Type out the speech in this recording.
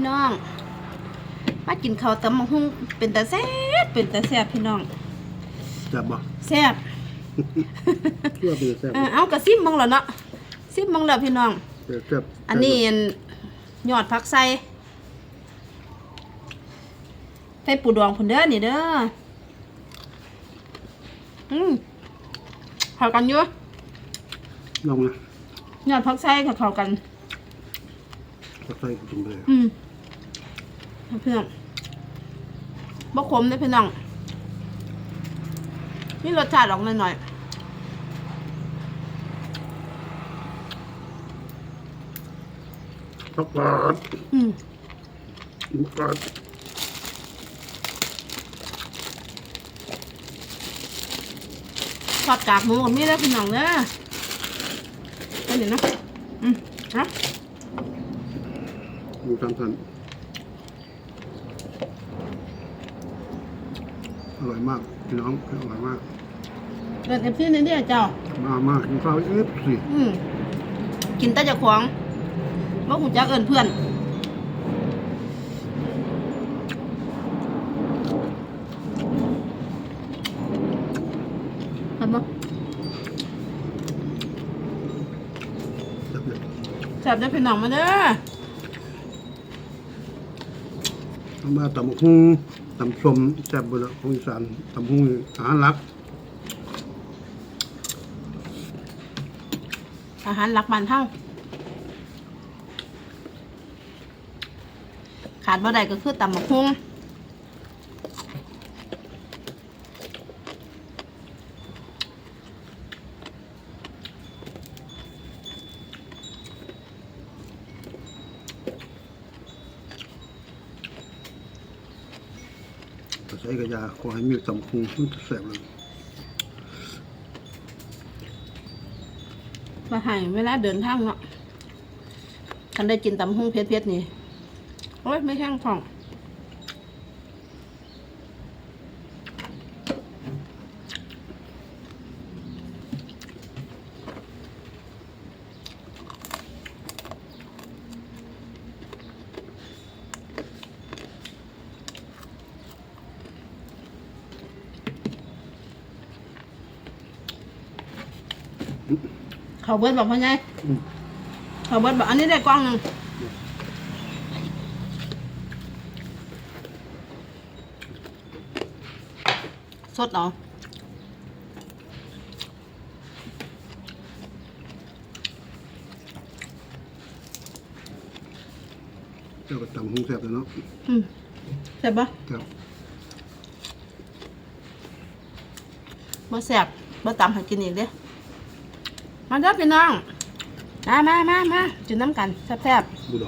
พี่น้อง มากินข้าวตำบักหุ่งเป็นตาแซ่บเป็นตาแซ่บพี่น้องจับบ่แซ่บเพื่อเป็นแซ่บเออเอากระซิบมังแล้วเนาะซิบมังแล้วพี่น้องแซ่บอันนี้อันยอดผักใส่ใส่ปูดองพุ่นเด้อนี่เด้ออืมเข้ากันอยู่ลองนะยอดผักใส่กับเข้ากันตักใส่กินไปเลยอืม เพื่อนบ่ขมเด้อพี่น้องนี่รสชาติออกหน่อยตักปลาดๆอืมปลาดทอดกากหมูกับมีแล้วพี่น้องเด้อไปเดี๋ยวนะ อืมฮะอยู่ทางทัน อร่อยมากพี่น้องอร่อยมากเดินเอฟซีนี่เดียวเจ้า มามากินข้าวเอฟสิอืมกินแต่เจะของบ่หูจักเอินเพื่อน เห็นบ่จับเลยแซ่บได้อพี่น้องมาเด้อ เอา มาตำหุ้งตำสมแซ่บเบดละของอีสานตำหุ้งอาหารหลัก อาหารหลักบ้านเฮาขาดบ่ได้ก็คือตำบักหุ่ง แต่ใส่กระยาขอให้มีตำคุงมันจะแสบเลยมาให้เวลาเดินทางเนาะคันได้กินตำบักหุ่งเผ็ดๆนี่ โอ้ย ไม่แข้งของ เขาเบิดบอกพ่อไงอืมเขาเบิดบอกอันนี้ได้กล้องหนึ่งสดเอาเจ้าก็ตำหุ้งแซ่บเลยเนาะอืมแซ่บปะครับบ่แซ่บบ่ตำให้กินอีกเด้อ มาเด้อพี่น้อง มามามามากินน้ำกันแซ่บๆ บุดอง